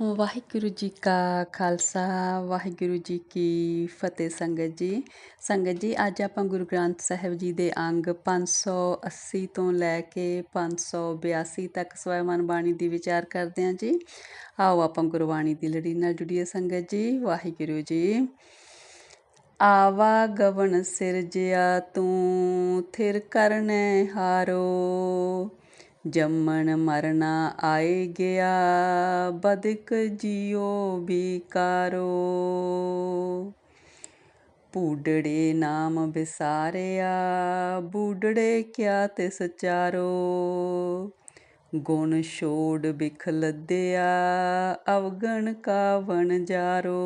ਵਾਹਿਗੁਰੂ ਜੀ ਕਾ ਖਾਲਸਾ ਵਾਹਿਗੁਰੂ ਜੀ ਕੀ ਫਤਿਹ ਸੰਗਤ ਜੀ ਸੰਗਤ ਜੀ ਅੱਜ ਆਪਾਂ ਗੁਰੂ ਗ੍ਰੰਥ ਸਾਹਿਬ ਜੀ ਦੇ ਅੰਗ 580 ਤੋਂ ਲੈ ਕੇ 582 ਤੱਕ ਸਵੈਮਨ ਬਾਣੀ ਦੀ ਵਿਚਾਰ ਕਰਦੇ ਹਾਂ ਜੀ ਆਓ ਆਪਾਂ ਗੁਰਬਾਣੀ ਦੀ ਲੜੀ ਨਾਲ ਜੁੜੀਏ ਸੰਗਤ ਜੀ ਵਾਹਿਗੁਰੂ ਜੀ ਆਵਾ ਗਵਨ ਸਿਰਜਿਆ ਤੂੰ ਥਿਰ ਕਰਨੇ ਹਾਰੋ ਜੰਮਣ ਮਰਨਾ ਆਏ ਗਿਆ, ਬਦਕ ਜਿਉ ਬਿਕਾਰੋ ਪੂਡੜੇ ਨਾਮ ਵਿਸਾਰਿਆ ਬੂਡੜੇ ਕਿਆ ਤੇ ਸਚਾਰੋ। ਗੁਣ ਛੋੜ ਬਿਖ ਲੱਦਿਆ ਅਵਗਣ ਕਾਵਣ ਜਾਰੋ।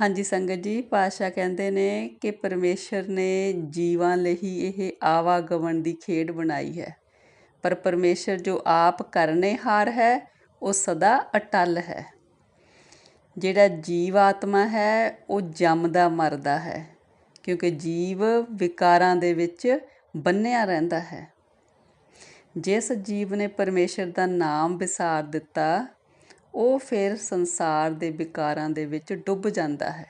ਹਾਂਜੀ, ਸੰਗਤ ਜੀ, ਪਾਤਸ਼ਾਹ ਕਹਿੰਦੇ ਨੇ ਕਿ ਪਰਮੇਸ਼ਰ ਨੇ ਜੀਵਾਂ ਲਈ ਇਹ ਆਵਾਗਮਨ ਦੀ ਖੇਡ ਬਣਾਈ ਹੈ। ਪਰ ਪਰਮੇਸ਼ਰ ਜੋ ਆਪ ਕਰਨੇ ਹਾਰ ਹੈ, ਉਹ ਸਦਾ ਅਟਲ ਹੈ। ਜਿਹੜਾ ਜੀਵ ਆਤਮਾ ਹੈ, ਉਹ ਜੰਮਦਾ ਮਰਦਾ ਹੈ, ਕਿਉਂਕਿ ਜੀਵ ਵਿਕਾਰਾਂ ਦੇ ਵਿੱਚ ਬੰਨਿਆ ਰਹਿੰਦਾ ਹੈ। ਜਿਸ ਜੀਵ ਨੇ ਪਰਮੇਸ਼ਰ ਦਾ ਨਾਮ ਵਿਸਾਰ ਦਿੱਤਾ ਉਹ ਫਿਰ ਸੰਸਾਰ ਦੇ ਵਿਕਾਰਾਂ ਦੇ ਵਿੱਚ ਡੁੱਬ ਜਾਂਦਾ ਹੈ।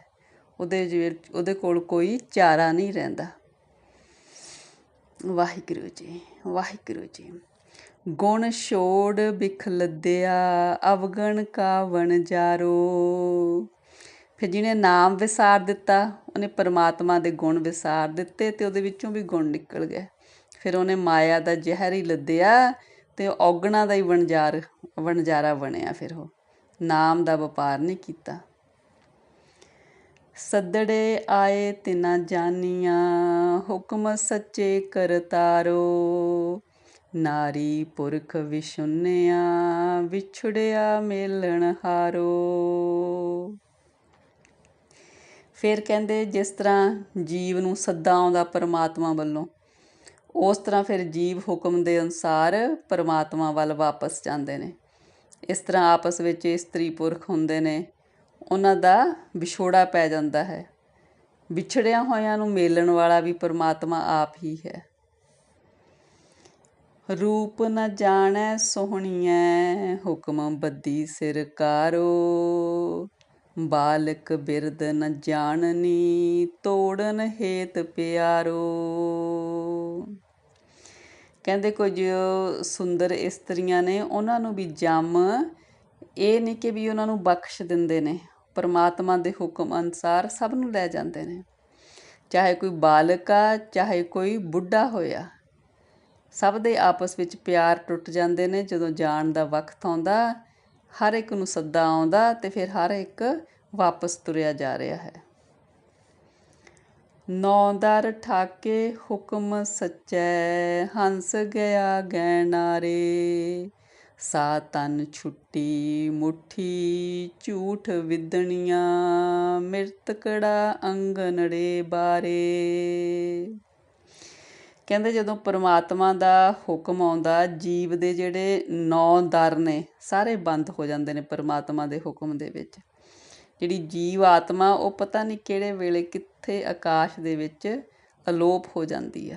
ਉਹਦੇ ਵਿੱਚ ਉਹਦੇ ਕੋਲ ਕੋਈ ਚਾਰਾ ਨਹੀਂ ਰਹਿੰਦਾ। ਵਾਹਿਗੁਰੂ ਜੀ ਵਾਹਿਗੁਰੂ ਜੀ। ਗੁਣ ਛੋੜ ਬਿਖ ਲੱਦਿਆ ਅਵਗਣ ਕਾ ਵਣ ਜਾਰੋ। ਫਿਰ ਜਿਹਨੇ ਨਾਮ ਵਿਸਾਰ ਦਿੱਤਾ, ਉਹਨੇ ਪਰਮਾਤਮਾ ਦੇ ਗੁਣ ਵਿਸਾਰ ਦਿੱਤੇ ਤੇ ਉਹਦੇ ਵਿੱਚੋਂ ਵੀ ਗੁਣ ਨਿਕਲ ਗਏ। ਫਿਰ ਉਹਨੇ ਮਾਇਆ ਦਾ ਜ਼ਹਿਰ ਹੀ ਲੱਦਿਆ ਤੇ ਔਗਣਾ ਦਾ ਹੀ ਵਣਜਾਰ, ਵਣਜਾਰਾ ਬਣਿਆ ਫਿਰ ਉਹ। ਨਾਮ ਦਾ ਵਪਾਰ ਨਹੀਂ ਕੀਤਾ। ਸੱਦੜੇ ਆਏ ਤਿਨਾ ਜਾਨੀਆਂ, ਹੁਕਮ ਸੱਚੇ ਕਰਤਾਰੋ ਨਾਰੀ ਪੁਰਖ ਵਿਸ਼ੁੰਨਿਆ ਵਿਛੜਿਆ ਮੇਲਣ ਹਾਰੋ। ਫਿਰ ਕਹਿੰਦੇ, ਜਿਸ ਤਰ੍ਹਾਂ ਜੀਵ ਨੂੰ ਸੱਦਾ ਆਉਂਦਾ ਪਰਮਾਤਮਾ ਵੱਲੋਂ, ਉਸ ਤਰ੍ਹਾਂ ਫਿਰ ਜੀਵ ਹੁਕਮ ਦੇ ਅਨੁਸਾਰ ਪਰਮਾਤਮਾ ਵੱਲ ਵਾਪਸ ਜਾਂਦੇ ਨੇ। ਇਸ ਤਰ੍ਹਾਂ ਆਪਸ ਵਿੱਚ ਇਸਤਰੀ ਪੁਰਖ ਹੁੰਦੇ ਨੇ, ਉਹਨਾਂ ਦਾ ਵਿਛੋੜਾ ਪੈ ਜਾਂਦਾ ਹੈ। ਵਿਛੜਿਆ ਹੋਇਆਂ ਨੂੰ ਮੇਲਣ ਵਾਲਾ ਵੀ ਪਰਮਾਤਮਾ ਆਪ ਹੀ ਹੈ। ਰੂਪ ਨ ਜਾਣੈ ਸੋਹਣੀਐ, ਹੁਕਮ ਬੱਦੀ ਸਿਰਕਾਰੋ ਬਾਲਕ ਬਿਰਦ ਨ ਜਾਣਨੀ, ਤੋੜਨ ਹੇਤ ਪਿਆਰੋ। ਕਹਿੰਦੇ ਕੁਝ ਸੁੰਦਰ ਇਸਤਰੀਆਂ ਨੇ ਉਹਨਾਂ ਨੂੰ ਵੀ ਜੰਮ। ਇਹ ਨਹੀਂ ਕਿ ਵੀ ਉਹਨਾਂ ਨੂੰ ਬਖਸ਼ ਦਿੰਦੇ ਨੇ। ਪਰਮਾਤਮਾ ਦੇ ਹੁਕਮ ਅਨਸਾਰ ਸਭ ਨੂੰ ਲੈ ਜਾਂਦੇ ਨੇ। ਚਾਹੇ ਕੋਈ ਬਾਲਕ ਆ, ਚਾਹੇ ਕੋਈ ਬੁੱਢਾ ਹੋਇਆ। ਸਭ ਦੇ ਆਪਸ ਵਿੱਚ ਪਿਆਰ ਟੁੱਟ ਜਾਂਦੇ ਨੇ। ਜਦੋਂ ਜਾਣ ਦਾ ਵਕਤ ਆਉਂਦਾ, ਹਰ ਇੱਕ ਨੂੰ ਸੱਦਾ ਆਉਂਦਾ ਤੇ ਫਿਰ ਹਰ ਇੱਕ ਵਾਪਸ ਤੁਰਿਆ ਜਾ ਰਿਹਾ ਹੈ। ਨੌਦਰ ਠਾਕੇ ਹੁਕਮ ਸੱਚੈ, ਹੰਸ ਗਿਆ ਗੈਨਾਰੇ ਸਾ ਤਨ ਛੁੱਟੀ ਮੁਠੀ, ਝੂਠ ਵਿਦਣੀਆਂ ਮਿਰਤਕੜਾ ਅੰਗਨੜੇ ਬਾਰੇ। ਕਹਿੰਦੇ ਜਦੋਂ ਪਰਮਾਤਮਾ ਦਾ ਹੁਕਮ ਆਉਂਦਾ, ਜੀਵ ਦੇ ਜਿਹੜੇ ਨੌ ਦਰ ਨੇ, ਸਾਰੇ ਬੰਦ ਹੋ ਜਾਂਦੇ ਨੇ ਪਰਮਾਤਮਾ ਦੇ ਹੁਕਮ ਦੇ ਵਿੱਚ। ਜਿਹੜੀ ਜੀਵ ਆਤਮਾ, ਉਹ ਪਤਾ ਨਹੀਂ ਕਿਹੜੇ ਵੇਲੇ ਕਿੱਥੇ ਆਕਾਸ਼ ਦੇ ਵਿੱਚ ਅਲੋਪ ਹੋ ਜਾਂਦੀ ਆ।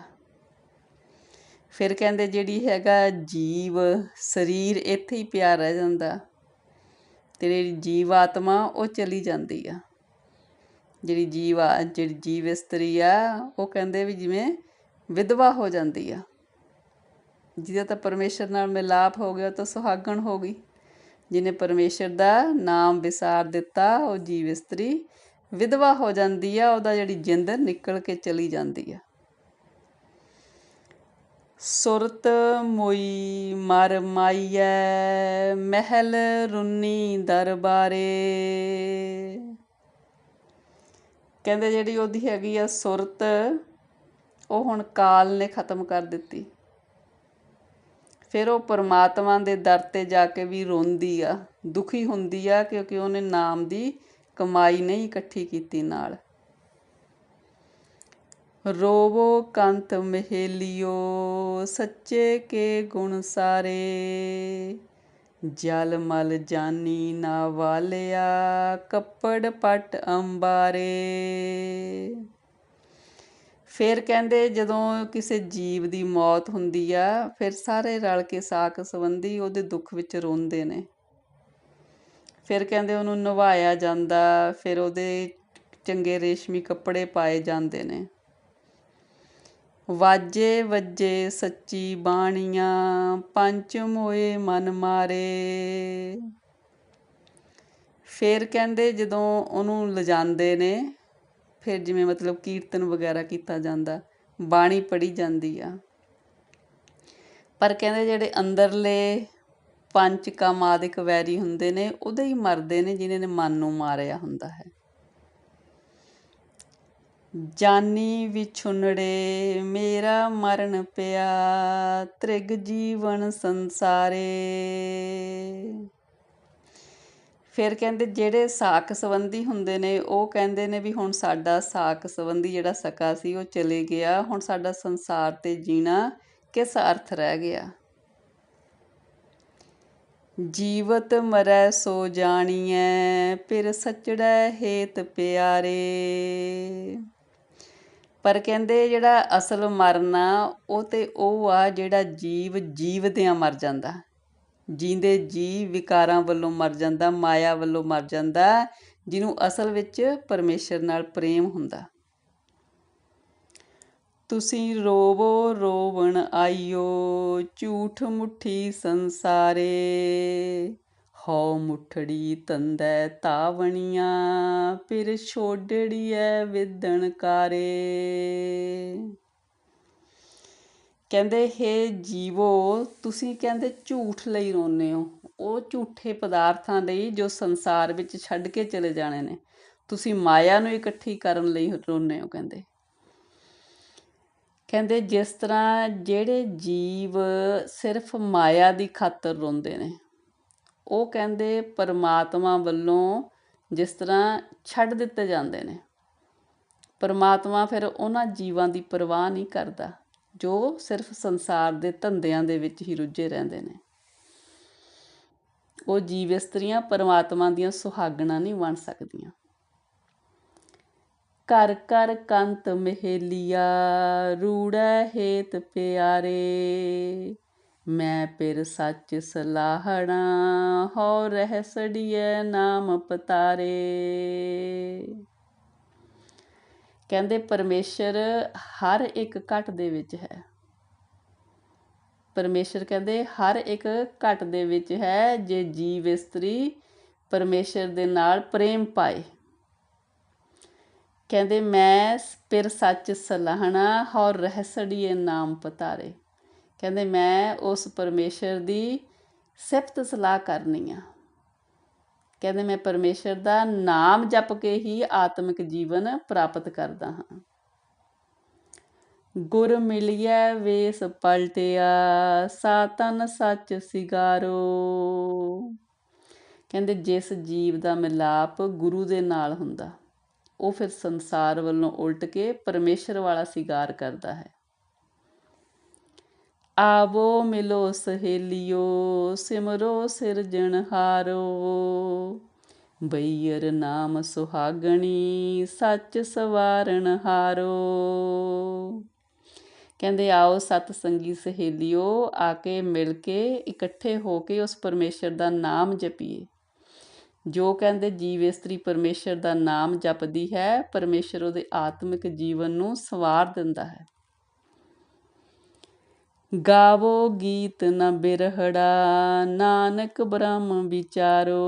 ਫਿਰ ਕਹਿੰਦੇ ਜਿਹੜੀ ਹੈਗਾ ਜੀਵ, ਸਰੀਰ ਇੱਥੇ ਹੀ ਪਿਆ ਰਹਿ ਜਾਂਦਾ। ਤੇ ਜਿਹੜੀ ਜੀਵ ਆਤਮਾ, ਉਹ ਚਲੀ ਜਾਂਦੀ ਆ। ਜਿਹੜੀ ਜੀਵ ਜਿਹੜੀ ਜੀਵ ਇਸਤਰੀ ਆ, ਉਹ ਕਹਿੰਦੇ ਵੀ ਜਿਵੇਂ ਵਿਧਵਾ ਹੋ ਜਾਂਦੀ ਆ। ਜਿਹਦਾ ਤਾਂ ਪਰਮੇਸ਼ਰ ਨਾਲ ਮਿਲਾਪ ਹੋ ਗਿਆ ਤਾਂ ਸੁਹਾਗਣ ਹੋ ਗਈ। ਜਿਨੇ ਪਰਮੇਸ਼ਰ ਦਾ ਨਾਮ ਵਿਸਾਰ ਦਿੱਤਾ, ਉਹ ਜੀਵ ਇਸਤਰੀ ਵਿਧਵਾ ਹੋ ਜਾਂਦੀ ਆ, ਉਹਦਾ ਜਿਹੜੀ ਜਿੰਦ ਨਿਕਲ ਕੇ ਚਲੀ ਜਾਂਦੀ ਆ। ਸੁਰਤ ਮੋਈ ਮਰ ਮਾਈਐ, ਮਹਿਲ ਰੁੰਨੀ ਦਰਬਾਰੇ। ਕਹਿੰਦੇ ਜਿਹੜੀ ਉਹਦੀ ਹੈਗੀ ਆ ਸੁਰਤ, ਉਹ ਹੁਣ ਕਾਲ ਨੇ ਖਤਮ ਕਰ ਦਿੱਤੀ। ਫਿਰ ਉਹ ਪਰਮਾਤਮਾ ਦੇ ਦਰ ਤੇ ਜਾ ਕੇ ਵੀ ਰੋਂਦੀ ਆ, ਦੁਖੀ ਹੁੰਦੀ ਆ ਕਿਉਂਕਿ ਉਹਨੇ ਨਾਮ ਦੀ ਕਮਾਈ ਨਹੀਂ ਇਕੱਠੀ ਕੀਤੀ ਨਾਲ। ਰੋਵੋ ਕੰਤ ਮਹਿਲਿਓ, ਸੱਚੇ ਕੇ ਗੁਣ ਸਾਰੇ। ਜਲ ਮਲ ਜਾਨੀ ਨਾ ਵਾਲਿਆ, ਕੱਪੜ ਪਟ ਅੰਬਾਰੇ। ਫਿਰ ਕਹਿੰਦੇ ਜਦੋਂ ਕਿਸੇ ਜੀਵ ਦੀ ਮੌਤ ਹੁੰਦੀ ਆ, ਫਿਰ ਸਾਰੇ ਰਲ ਕੇ ਸਾਕ ਸੰਬੰਧੀ ਉਹਦੇ ਦੁੱਖ ਵਿੱਚ ਰੋਂਦੇ ਨੇ। ਫਿਰ ਕਹਿੰਦੇ ਉਹਨੂੰ ਨਵਾਇਆ ਜਾਂਦਾ, ਫਿਰ ਉਹਦੇ ਚੰਗੇ ਰੇਸ਼ਮੀ ਕੱਪੜੇ ਪਾਏ ਜਾਂਦੇ ਨੇ। ਵਾਜੇ ਵੱਜੇ ਸੱਚੀ ਬਾਣੀਆਂ ਪੰਚ ਮੋਏ ਮਨ ਮਾਰੇ। ਫਿਰ ਕਹਿੰਦੇ ਜਦੋਂ ਉਹਨੂੰ ਲਿਜਾਂਦੇ ਨੇ ਫਿਰ ਜਿਵੇਂ ਮਤਲਬ ਕੀਰਤਨ ਵਗੈਰਾ ਕੀਤਾ ਜਾਂਦਾ, ਬਾਣੀ ਪੜ੍ਹੀ ਜਾਂਦੀ ਆ। ਪਰ ਕਹਿੰਦੇ ਜਿਹੜੇ ਅੰਦਰਲੇ ਪੰਜ ਕਾਮਾਦਿਕ ਵੈਰੀ ਹੁੰਦੇ ਨੇ, ਉਹਦੇ ਹੀ ਮਰਦੇ ਨੇ ਜਿਨ੍ਹਾਂ ਨੇ ਮਨ ਨੂੰ ਮਾਰਿਆ ਹੁੰਦਾ ਹੈ। ਜਾਨੀ ਵਿਛੁਨੜੇ, ਮੇਰਾ ਮਰਨ ਪਿਆ, ਤ੍ਰਿਗ ਜੀਵਨ ਸੰਸਾਰੇ। ਫਿਰ ਕਹਿੰਦੇ ਜਿਹੜੇ ਸਾਕ ਸੰਬੰਧੀ ਹੁੰਦੇ ਨੇ, ਉਹ ਕਹਿੰਦੇ ਨੇ ਵੀ ਹੁਣ ਸਾਡਾ ਸਾਕ ਸੰਬੰਧੀ ਜਿਹੜਾ ਸਕਾ ਸੀ, ਉਹ ਚਲੇ ਗਿਆ। ਹੁਣ ਸਾਡਾ ਸੰਸਾਰ ਤੇ ਜੀਣਾ ਕਿਸ ਅਰਥ ਰਹਿ ਗਿਆ? ਜੀਵਤ ਮਰੈ ਸੋ ਜਾਣੀਐ, ਫਿਰ ਸਚੜੈ ਹੇਤ ਪਿਆਰੇ। ਪਰ ਕਹਿੰਦੇ ਜਿਹੜਾ ਅਸਲ ਮਰਨਾ, ਉਹ ਤੇ ਉਹ ਆ ਜਿਹੜਾ ਜੀਵ ਜੀਵਦਿਆਂ ਮਰ ਜਾਂਦਾ। ਜੀਂਦੇ ਜੀ ਵਿਕਾਰਾਂ ਵੱਲੋਂ ਮਰ ਜਾਂਦਾ, ਮਾਇਆ ਵੱਲੋਂ ਮਰ ਜਾਂਦਾ, ਜਿਹਨੂੰ ਅਸਲ ਵਿੱਚ ਪਰਮੇਸ਼ਰ ਨਾਲ ਪ੍ਰੇਮ ਹੁੰਦਾ। ਤੁਸੀਂ ਰੋਵੋ, ਰੋਵਣ ਆਇਓ ਝੂਠ ਮੁੱਠੀ ਸੰਸਾਰੇ। ਹਉ ਮੁਠੜੀ ਤੰਦੈ ਤਾਵਣੀਆਂ, ਫਿਰ ਛੋਡੜੀਐ ਵਿਦਣ ਕਾਰੇ ਕਹਿੰਦੇ, ਹੇ ਜੀਵੋ, ਤੁਸੀਂ ਕਹਿੰਦੇ ਝੂਠ ਲਈ ਰੋਂਦੇ ਹੋ। ਉਹ ਝੂਠੇ ਪਦਾਰਥਾਂ ਲਈ ਜੋ ਸੰਸਾਰ ਵਿੱਚ ਛੱਡ ਕੇ ਚਲੇ ਜਾਣੇ ਨੇ। ਤੁਸੀਂ ਮਾਇਆ ਨੂੰ ਇਕੱਠੀ ਕਰਨ ਲਈ ਰੋਂਦੇ ਹੋ, ਕਹਿੰਦੇ। ਕਹਿੰਦੇ, ਜਿਸ ਤਰ੍ਹਾਂ ਜਿਹੜੇ ਜੀਵ ਸਿਰਫ ਮਾਇਆ ਦੀ ਖਾਤਰ ਰੋਂਦੇ ਨੇ, ਉਹ ਕਹਿੰਦੇ ਪਰਮਾਤਮਾ ਵੱਲੋਂ ਜਿਸ ਤਰ੍ਹਾਂ ਛੱਡ ਦਿੱਤੇ ਜਾਂਦੇ ਨੇ। ਪਰਮਾਤਮਾ ਫਿਰ ਉਹਨਾਂ ਜੀਵਾਂ ਦੀ ਪਰਵਾਹ ਨਹੀਂ ਕਰਦਾ। ਜੋ ਸਿਰਫ ਸੰਸਾਰ ਦੇ ਧੰਦਿਆਂ ਦੇ ਵਿੱਚ ਹੀ ਰੁੱਝੇ ਰਹਿੰਦੇ ਨੇ। ਉਹ ਜੀਵ ਇਸਤਰੀਆਂ ਪਰਮਾਤਮਾ ਦੀਆਂ ਸੁਹਾਗਣਾ ਨਹੀਂ ਬਣ ਸਕਦੀਆਂ। ਕਰ ਕਰ ਕੰਤ ਮਹਿਲੀਆ ਰੂੜਾ ਹੇਤ ਪਿਆਰੇ। ਮੈਂ ਪਿਰ ਸੱਚ ਸਲਾਹਣਾ ਹੋ ਰਹਿ ਸੜੀਏ ਨਾਮ ਪਤਾਰੇ। ਕਹਿੰਦੇ ਪਰਮੇਸ਼ਰ ਹਰ ਇੱਕ ਘਟ ਦੇ ਵਿੱਚ ਹੈ। ਪਰਮੇਸ਼ਰ ਕਹਿੰਦੇ ਹਰ ਇੱਕ ਘਟ ਦੇ ਵਿੱਚ ਹੈ, ਜੇ ਜੀਵ ਇਸਤਰੀ ਪਰਮੇਸ਼ਰ ਦੇ ਨਾਲ ਪ੍ਰੇਮ ਪਾਏ। ਕਹਿੰਦੇ ਮੈਂ ਪਿਰ ਸੱਚ ਸਲਾਹਣਾ ਹੌਰ ਰਹਿਸੜੀਏ ਨਾਮ ਪਤਾਰੇ। ਕਹਿੰਦੇ ਮੈਂ ਉਸ ਪਰਮੇਸ਼ਰ ਦੀ ਸਿਫਤ ਸਲਾਹ ਕਰਨੀ ਆ। ਕਹਿੰਦੇ ਮੈਂ ਪਰਮੇਸ਼ਰ ਦਾ ਨਾਮ ਜਪ ਕੇ ਹੀ ਆਤਮਿਕ ਜੀਵਨ ਪ੍ਰਾਪਤ ਕਰਦਾ ਹਾਂ। ਗੁਰ ਮਿਲਿਆ ਵੇਸ ਪਲਟਿਆ ਸਾਤਨ ਸੱਚ ਸਿਗਾਰੋ। ਕਹਿੰਦੇ ਜਿਸ ਜੀਵ ਦਾ ਮਿਲਾਪ ਗੁਰੂ ਦੇ ਨਾਲ ਹੁੰਦਾ, ਉਹ ਫਿਰ ਸੰਸਾਰ ਵੱਲੋਂ ਉਲਟ ਕੇ ਪਰਮੇਸ਼ਰ ਵਾਲਾ ਸਿਗਾਰ ਕਰਦਾ ਹੈ। ਆਵੋ ਮਿਲੋ ਸਹੇਲਿਓ, ਸਿਮਰੋ ਸਿਰਜਣਹਾਰੋ ਬਈਰ ਨਾਮ ਸੁਹਾਗਣੀ, ਸੱਚ ਸਵਾਰਣ ਹਾਰੋ। ਕਹਿੰਦੇ, ਆਓ ਸਤ ਸੰਗੀ ਸਹੇਲਿਓ, ਆ ਕੇ ਮਿਲ ਕੇ ਇਕੱਠੇ ਹੋ ਕੇ ਉਸ ਪਰਮੇਸ਼ਰ ਦਾ ਨਾਮ ਜਪੀਏ। ਜੋ ਕਹਿੰਦੇ, ਜੀਵ ਇਸਤਰੀ ਪਰਮੇਸ਼ਰ ਦਾ ਨਾਮ ਜਪਦੀ ਹੈ, ਪਰਮੇਸ਼ਰ ਉਹਦੇ ਆਤਮਿਕ ਜੀਵਨ ਨੂੰ ਸਵਾਰ ਦਿੰਦਾ ਹੈ। ਗਾਵੋ ਗੀਤ ਨਾ ਬਿਰਹੜਾ, ਨਾਨਕ ਬ੍ਰਹਮ ਵਿਚਾਰੋ।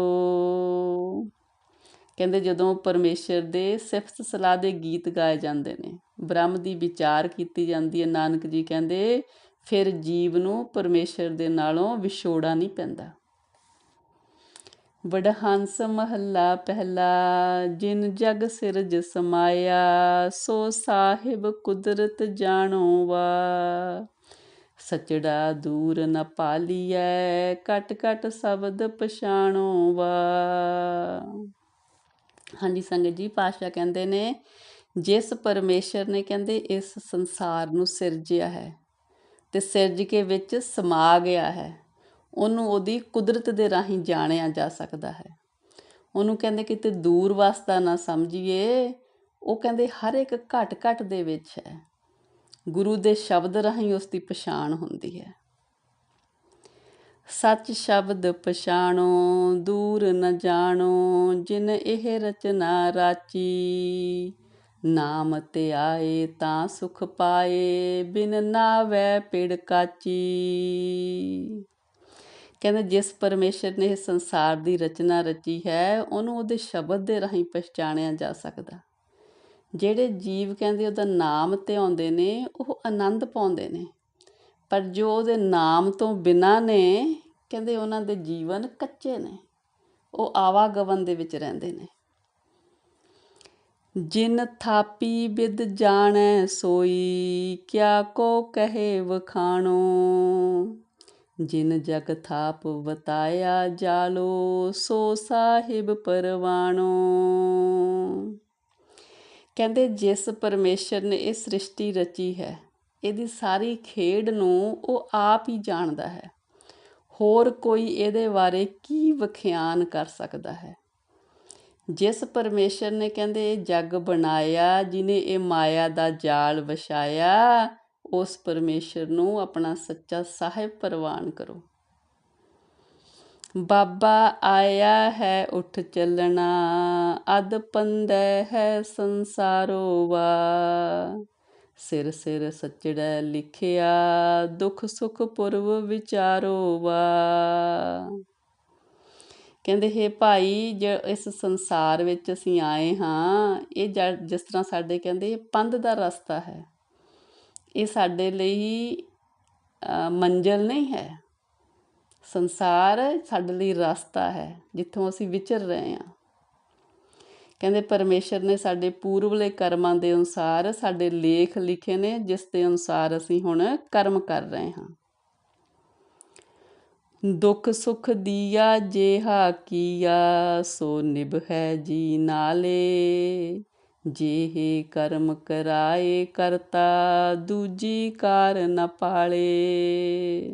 ਕਹਿੰਦੇ ਜਦੋਂ ਪਰਮੇਸ਼ਰ ਦੇ ਸਿਫਤ ਸਲਾਹ ਦੇ ਗੀਤ ਗਾਏ ਜਾਂਦੇ ਨੇ, ਬ੍ਰਹਮ ਦੀ ਵਿਚਾਰ ਕੀਤੀ ਜਾਂਦੀ ਹੈ, ਨਾਨਕ ਜੀ ਕਹਿੰਦੇ, ਫਿਰ ਜੀਵ ਨੂੰ ਪਰਮੇਸ਼ਰ ਦੇ ਨਾਲੋਂ ਵਿਛੋੜਾ ਨਹੀਂ ਪੈਂਦਾ। ਵਡਹੰਸ ਮਹੱਲਾ ਪਹਿਲਾ, ਜਿਨ ਜਗ ਸਿਰਜ ਸਮਾਇਆ, ਸੋ ਸਾਹਿਬ ਕੁਦਰਤ ਜਾਣੋ ਵਾ ਸੱਚੜਾ ਦੂਰ ਨ ਪਾਲੀਐ ਕਟ ਕਟ ਸ਼ਬਦ ਪਛਾਣੋ ਵਾ। ਹਾਂਜੀ, ਸੰਗਤ ਜੀ ਪਾਸ਼ਾ ਕਹਿੰਦੇ ਨੇ, ਜਿਸ ਪਰਮੇਸ਼ਰ ਨੇ ਕਹਿੰਦੇ, ਇਸ ਸੰਸਾਰ ਨੂੰ ਸਿਰਜਿਆ ਹੈ ਤੇ ਸਿਰਜ ਕੇ ਵਿੱਚ ਸਮਾ ਗਿਆ ਹੈ। ਉਹਨੂੰ ਉਹਦੀ ਕੁਦਰਤ ਦੇ ਰਾਹੀਂ ਜਾਣਿਆ ਜਾ ਸਕਦਾ ਹੈ। ਉਹਨੂੰ ਕਹਿੰਦੇ ਕਿਤੇ ਦੂਰ ਵਸਦਾ ਨਾ ਸਮਝੀਏ, ਉਹ ਕਹਿੰਦੇ ਹਰ ਇੱਕ ਘਟ ਘਟ ਦੇ ਵਿੱਚ ਹੈ। ਗੁਰੂ ਦੇ ਸ਼ਬਦ ਰਾਹੀਂ ਉਸ ਦੀ ਪਛਾਣ ਹੁੰਦੀ ਹੈ। ਸੱਚ ਸ਼ਬਦ ਪਛਾਣੋ, ਦੂਰ ਨ ਜਾਣੋ, ਜਿਨ ਇਹ ਰਚਨਾ ਰਾਚੀ। ਨਾਮ ਤੇ ਆਏ ਤਾਂ ਸੁਖ ਪਾਏ, ਬਿਨ ਨਾਵੈ ਪਿੜ ਕਾਚੀ। ਕਹਿੰਦੇ ਜਿਸ ਪਰਮੇਸ਼ਰ ਨੇ ਇਹ ਸੰਸਾਰ ਦੀ ਰਚਨਾ ਰਚੀ ਹੈ, ਉਹਨੂੰ ਉਹਦੇ ਸ਼ਬਦ ਦੇ ਰਾਹੀਂ ਪਛਾਣਿਆ ਜਾ ਸਕਦਾ। ਜਿਹੜੇ ਜੀਵ ਕਹਿੰਦੇ ਉਹਦਾ ਨਾਮ ਤੇ ਆਉਂਦੇ ਨੇ, ਉਹ ਆਨੰਦ ਪਾਉਂਦੇ ਨੇ। ਪਰ ਜੋ ਉਹਦੇ ਨਾਮ ਤੋਂ ਬਿਨਾ ਨੇ, ਕਹਿੰਦੇ ਉਹਨਾਂ ਦੇ ਜੀਵਨ ਕੱਚੇ ਨੇ। ਉਹ ਆਵਾਗਵਨ ਦੇ ਵਿੱਚ ਰਹਿੰਦੇ ਨੇ। ਜਿਨ ਥਾਪੀ ਬਿਦ ਜਾਣੈ, ਸੋਈ ਕਿਆ ਕੋ ਕਹੇ ਵਖਾਣੋ। ਜਿਨ ਜਗ ਥਾਪ ਬਤਾਇਆ ਜਾਲੋ, ਸੋ ਸਾਹਿਬ ਪਰਵਾਣੋ। ਕਹਿੰਦੇ ਜਿਸ ਪਰਮੇਸ਼ਰ ਨੇ ਇਹ ਸ੍ਰਿਸ਼ਟੀ ਰਚੀ ਹੈ, ਇਹਦੀ ਸਾਰੀ ਖੇਡ ਨੂੰ ਉਹ ਆਪ ਹੀ ਜਾਣਦਾ ਹੈ। ਹੋਰ ਕੋਈ ਇਹਦੇ ਬਾਰੇ ਕੀ ਵਿਖਿਆਨ ਕਰ ਸਕਦਾ ਹੈ? ਜਿਸ ਪਰਮੇਸ਼ਰ ਨੇ ਕਹਿੰਦੇ ਇਹ ਜੱਗ ਬਣਾਇਆ, ਜਿਨੇ ਇਹ ਮਾਇਆ ਦਾ ਜਾਲ ਵਿਛਾਇਆ, ਉਸ ਪਰਮੇਸ਼ਰ ਨੂੰ ਆਪਣਾ ਸੱਚਾ ਸਾਹਿਬ ਪ੍ਰਵਾਨ ਕਰੋ। ਬਾਬਾ ਆਇਆ ਹੈ ਉੱਠ ਚੱਲਣਾ ਅਦ ਪੰਦੈ ਹੈ ਸੰਸਾਰੋ ਵਾ। ਸਿਰ ਸਿਰ ਸੱਚੜਾ ਲਿਖਿਆ, ਦੁਖ ਸੁਖ ਪੁਰਬ ਵਿਚਾਰੋ ਵਾ। ਕਹਿੰਦੇ, ਹੈ ਭਾਈ, ਜੇ ਇਸ ਸੰਸਾਰ ਵਿੱਚ ਅਸੀਂ ਆਏ ਹਾਂ, ਇਹ ਜਿਸ ਤਰ੍ਹਾਂ ਸਾਡੇ ਕਹਿੰਦੇ ਪੰਧ ਦਾ ਰਸਤਾ ਹੈ, ਇਹ ਸਾਡੇ ਲਈ ਮੰਜ਼ਲ ਨਹੀਂ ਹੈ। ਸੰਸਾਰ ਸਾਡੇ ਲਈ ਰਸਤਾ ਹੈ, ਜਿੱਥੋਂ ਅਸੀਂ ਵਿਚਰ ਰਹੇ ਹਾਂ। ਕਹਿੰਦੇ ਪਰਮੇਸ਼ਰ ਨੇ ਸਾਡੇ ਪੂਰਵਲੇ ਕਰਮਾਂ ਦੇ ਅਨੁਸਾਰ ਸਾਡੇ ਲੇਖ ਲਿਖੇ ਨੇ, ਜਿਸ ਦੇ ਅਨੁਸਾਰ ਅਸੀਂ ਹੁਣ ਕਰਮ ਕਰ ਰਹੇ ਹਾਂ। ਦੁੱਖ ਸੁਖ ਦੀਆ ਜੇਹਾ ਕੀਆ, ਸੋ ਨਿਭ ਹੈ ਜੀ ਨਾਲੇ। ਜੇਹੇ ਕਰਮ ਕਰਾਏ ਕਰਤਾ, ਦੂਜੀ ਕਾਰ ਨ ਪਾਲੇ।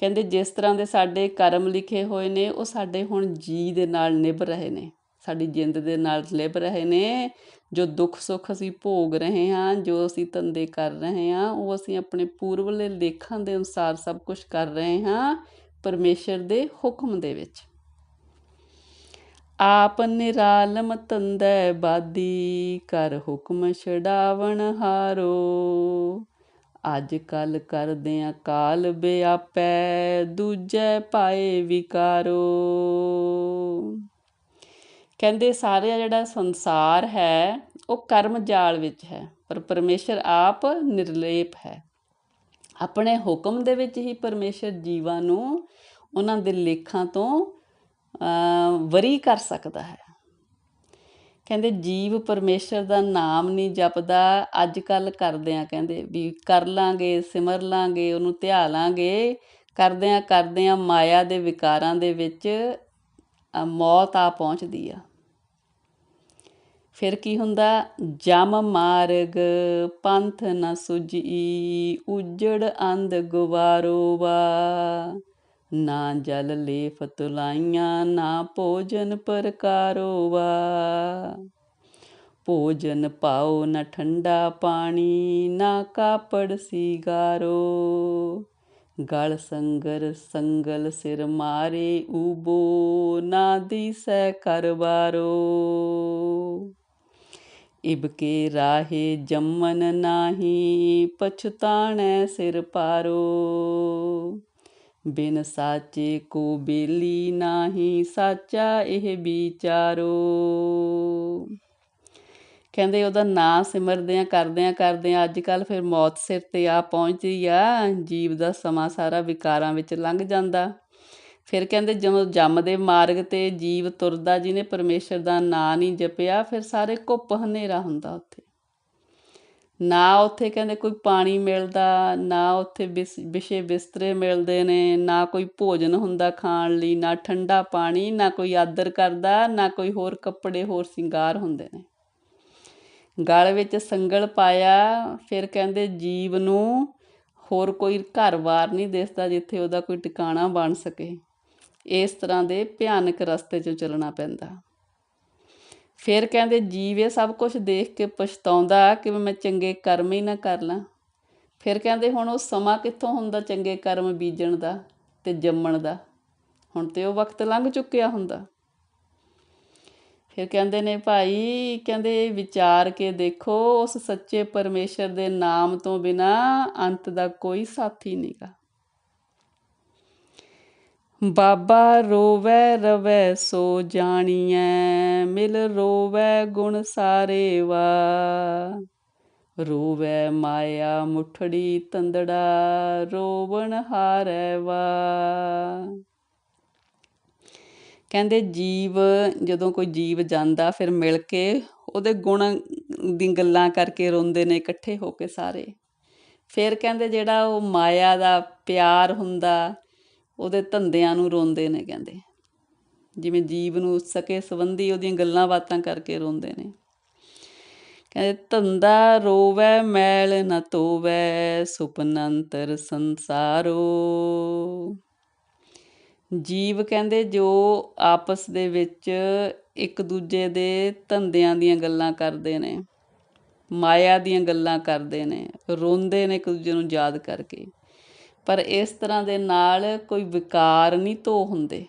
ਕਹਿੰਦੇ ਜਿਸ ਤਰ੍ਹਾਂ ਦੇ ਸਾਡੇ ਕਰਮ ਲਿਖੇ ਹੋਏ ਨੇ, ਉਹ ਸਾਡੇ ਹੁਣ ਜੀ ਦੇ ਨਾਲ ਨਿਭ ਰਹੇ ਨੇ। ਸਾਡੀ ਜਿੰਦ ਦੇ ਨਾਲ ਲਿਭ ਰਹੇ ਨੇ। ਜੋ ਦੁੱਖ ਸੁੱਖ ਅਸੀਂ ਭੋਗ ਰਹੇ ਹਾਂ, ਜੋ ਅਸੀਂ ਧੰਦੇ ਕਰ ਰਹੇ ਹਾਂ, ਉਹ ਅਸੀਂ ਆਪਣੇ ਪੂਰਵਲੇ ਲੇਖਾਂ ਦੇ ਅਨੁਸਾਰ ਸਭ ਕੁਝ ਕਰ ਰਹੇ ਹਾਂ ਪਰਮੇਸ਼ਰ ਦੇ ਹੁਕਮ ਦੇ ਵਿੱਚ। ਆਪ ਨਿਰਾਲਮ ਤੰਦੈ ਬਾਦੀ, ਕਰ ਹੁਕਮ ਛਡਾਵਣ ਹਾਰੋ। ਅੱਜ ਕੱਲ ਕਰਦੇ ਆ ਕਾਲ ਬਿਆਪੈ, ਦੂਜੇ ਪਾਏ ਵਿਕਾਰੋ। ਕਹਿੰਦੇ ਸਾਰੇ ਜਿਹੜਾ ਸੰਸਾਰ ਹੈ, ਉਹ ਕਰਮ ਜਾਲ ਵਿੱਚ ਹੈ, ਪਰ ਪਰਮੇਸ਼ਰ ਆਪ ਨਿਰਲੇਪ ਹੈ। ਆਪਣੇ ਹੁਕਮ ਦੇ ਵਿੱਚ ਹੀ ਪਰਮੇਸ਼ਰ ਜੀਵਾਂ ਨੂੰ ਉਹਨਾਂ ਦੇ ਲੇਖਾਂ ਤੋਂ ਵਰੀ ਕਰ ਸਕਦਾ ਹੈ। ਕਹਿੰਦੇ ਜੀਵ ਪਰਮੇਸ਼ਰ ਦਾ ਨਾਮ ਨਹੀਂ ਜਪਦਾ ਅੱਜ ਕੱਲ ਕਰਦੇ ਆ ਕਹਿੰਦੇ ਵੀ ਕਰ ਲਾਂਗੇ, ਸਿਮਰ ਲਾਂਗੇ, ਉਹਨੂੰ ਧਿਆ ਲਾਂਗੇ। ਕਰਦੇ ਆ ਕਰਦੇ ਆ ਮਾਇਆ ਦੇ ਵਿਕਾਰਾਂ ਦੇ ਵਿੱਚ ਮੌਤ ਆ ਪਹੁੰਚਦੀ ਆ। ਫਿਰ ਕੀ ਹੁੰਦਾ? ਜਮ ਮਾਰਗ, ਪੰਥ ਨ ਸੁਜੀ ਉਜੜ ਅੰਧ ਗਵਾਰੋ ਵਾ ਨਾ ਜਲ ਲੇਫ ਤੁਲਾਈਆਂ, ਨਾ ਭੋਜਨ ਪਰਕਾਰੋ ਵਾ। ਭੋਜਨ ਪਾਓ ਨਾ ਠੰਡਾ ਪਾਣੀ, ਨਾ ਕਾਪੜ ਸੀਗਾਰੋ। ਗਲ ਸੰਗਰ ਸੰਗਲ ਸਿਰ ਮਾਰੇ ਉਬੋ ਨਾ ਦਿਸੈ ਕਰਵਾਰੋ ਇਬ ਕੇ ਰਾਹੇ ਜੰਮਨ ਨਾਹੀ, ਪਛਤਾਣੈ ਸਿਰ ਪਾਰੋ। ਬਿਨ ਸਾਚੇ ਕੋ ਬੇਲੀ ਨਾਹੀ, ਸਾਚਾ ਇਹ ਵਿਚਾਰੋ। ਕਹਿੰਦੇ ਉਹਦਾ ਨਾਂ ਸਿਮਰਦਿਆਂ ਕਰਦਿਆਂ ਕਰਦਿਆਂ ਅੱਜ ਕੱਲ ਫਿਰ ਮੌਤ ਸਿਰ ਤੇ ਆ ਪਹੁੰਚਦੀ ਆ। ਜੀਵ ਦਾ ਸਮਾਂ ਸਾਰਾ ਵਿਕਾਰਾਂ ਵਿੱਚ ਲੰਘ ਜਾਂਦਾ। ਫਿਰ ਕਹਿੰਦੇ ਜਦੋਂ ਜੰਮਦੇ ਮਾਰਗ ਤੇ ਜੀਵ ਤੁਰਦਾ, ਜਿਹਨੇ ਪਰਮੇਸ਼ਰ ਦਾ ਨਾਂ ਨਹੀਂ ਜਪਿਆ, ਫਿਰ ਸਾਰੇ ਘੁੱਪ ਹਨੇਰਾ ਹੁੰਦਾ ਉੱਥੇ। ਨਾ ਉੱਥੇ ਕਹਿੰਦੇ ਕੋਈ ਪਾਣੀ ਮਿਲਦਾ, ਨਾ ਉੱਥੇ ਵਿਸ਼ੇ ਬਿਸਤਰੇ ਮਿਲਦੇ ਨੇ, ਨਾ ਕੋਈ ਭੋਜਨ ਹੁੰਦਾ ਖਾਣ ਲਈ, ਨਾ ਠੰਡਾ ਪਾਣੀ, ਨਾ ਕੋਈ ਆਦਰ ਕਰਦਾ, ਨਾ ਕੋਈ ਹੋਰ ਕੱਪੜੇ, ਹੋਰ ਸਿੰਗਾਰ ਹੁੰਦੇ ਨੇ। ਗਲ ਵਿੱਚ ਸੰਗਲ ਪਾਇਆ, ਫਿਰ ਕਹਿੰਦੇ ਜੀਵ ਨੂੰ ਹੋਰ ਕੋਈ ਘਰ-ਬਾਰ ਨਹੀਂ ਦਿਸਦਾ ਜਿੱਥੇ ਉਹਦਾ ਕੋਈ ਟਿਕਾਣਾ ਬਣ ਸਕੇ। ਇਸ ਤਰ੍ਹਾਂ ਦੇ ਭਿਆਨਕ ਰਸਤੇ 'ਚ ਚੱਲਣਾ ਪੈਂਦਾ। ਫਿਰ ਕਹਿੰਦੇ, ਜੀਵ ਇਹ ਸਭ ਕੁਝ ਦੇਖ ਕੇ ਪਛਤਾਉਂਦਾ ਕਿ ਮੈਂ ਚੰਗੇ ਕਰਮ ਹੀ ਨਾ ਕਰ ਲਾਂ। ਫਿਰ ਕਹਿੰਦੇ, ਹੁਣ ਉਹ ਸਮਾਂ ਕਿੱਥੋਂ ਹੁੰਦਾ ਚੰਗੇ ਕਰਮ ਬੀਜਣ ਦਾ ਤੇ ਜੰਮਣ ਦਾ? ਹੁਣ ਤੇ ਉਹ ਵਕਤ ਲੰਘ ਚੁੱਕਿਆ ਹੁੰਦਾ। ਫਿਰ ਕਹਿੰਦੇ ਨੇ, ਭਾਈ, ਕਹਿੰਦੇ ਵਿਚਾਰ ਕੇ ਦੇਖੋ, ਉਸ ਸੱਚੇ ਪਰਮੇਸ਼ਰ ਦੇ ਨਾਮ ਤੋਂ ਬਿਨਾ ਅੰਤ ਦਾ ਕੋਈ ਸਾਥੀ ਨਹੀਂਗਾ ਬਾਬਾ ਰੋਵੈ ਰਵੈ ਸੋ ਜਾਣੀਐ, ਮਿਲ ਰੋਵੈ ਗੁਣ ਸਾਰੇ ਵਾ। ਰੋਵੈ ਮਾਇਆ ਮੁਠੜੀ ਤੰਦੜਾ, ਰੋਵਣ ਹਾਰੈ ਵਾ। ਕਹਿੰਦੇ ਜੀਵ, ਜਦੋਂ ਕੋਈ ਜੀਵ ਜਾਂਦਾ ਫਿਰ ਮਿਲ ਕੇ ਉਹਦੇ ਗੁਣ ਦੀ ਗੱਲਾਂ ਕਰਕੇ ਰੋਂਦੇ ਨੇ ਇਕੱਠੇ ਹੋ ਕੇ ਸਾਰੇ। ਫਿਰ ਕਹਿੰਦੇ ਜਿਹੜਾ ਉਹ ਮਾਇਆ ਦਾ ਪਿਆਰ ਹੁੰਦਾ ਉਹਦੇ ਧੰਦਿਆਂ ਨੂੰ ਰੋਂਦੇ ਨੇ ਕਹਿੰਦੇ। ਜਿਵੇਂ ਜੀਵ ਨੂੰ ਸਕੇ ਸੰਬੰਧੀ ਉਹਦੀਆਂ ਗੱਲਾਂ ਬਾਤਾਂ ਕਰਕੇ ਰੋਂਦੇ ਨੇ। ਕਹਿੰਦੇ, ਧੰਦਾ ਰੋਵੈ, ਮੈਲ ਨ ਤੋਵੈ, ਸੁਪਨੰਤਰ ਸੰਸਾਰੋ। ਜੀਵ ਕਹਿੰਦੇ, ਜੋ ਆਪਸ ਦੇ ਵਿੱਚ ਇੱਕ ਦੂਜੇ ਦੇ ਧੰਦਿਆਂ ਦੀਆਂ ਗੱਲਾਂ ਕਰਦੇ ਨੇ, ਮਾਇਆ ਦੀਆਂ ਗੱਲਾਂ ਕਰਦੇ ਨੇ, ਰੋਂਦੇ ਨੇ ਇੱਕ ਦੂਜੇ ਨੂੰ ਯਾਦ ਕਰਕੇ। ਪਰ ਇਸ ਤਰ੍ਹਾਂ ਦੇ ਨਾਲ ਕੋਈ ਵਿਕਾਰ ਨਹੀਂ ਧੋ ਹੁੰਦੇ।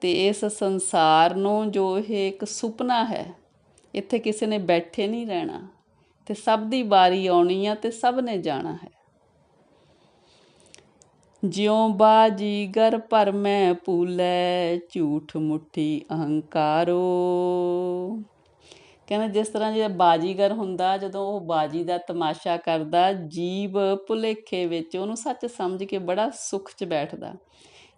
ਤੇ ਇਸ ਸੰਸਾਰ ਨੂੰ ਜੋ ਇਹ ਇੱਕ ਸੁਪਨਾ ਹੈ, ਇੱਥੇ ਕਿਸੇ ਨੇ ਬੈਠੇ ਨਹੀਂ ਰਹਿਣਾ, ਤੇ ਸਭ ਦੀ ਵਾਰੀ ਆਉਣੀ ਆ ਤੇ ਸਭ ਨੇ ਜਾਣਾ ਹੈ। ਜਿਉ ਬਾਜੀ ਗਰ ਪਰ ਮੈਂ ਪੂਲੇ ਝੂਠ ਮੁੱਠੀ ਅਹੰਕਾਰੋ। ਕਹਿੰਦੇ ਜਿਸ ਤਰ੍ਹਾਂ ਜਿਹੜਾ ਬਾਜੀਗਰ ਹੁੰਦਾ, ਜਦੋਂ ਉਹ ਬਾਜੀ ਦਾ ਤਮਾਸ਼ਾ ਕਰਦਾ, ਜੀਵ ਭੁਲੇਖੇ ਵਿੱਚ ਉਹਨੂੰ ਸੱਚ ਸਮਝ ਕੇ ਬੜਾ ਸੁੱਖ 'ਚ ਬੈਠਦਾ।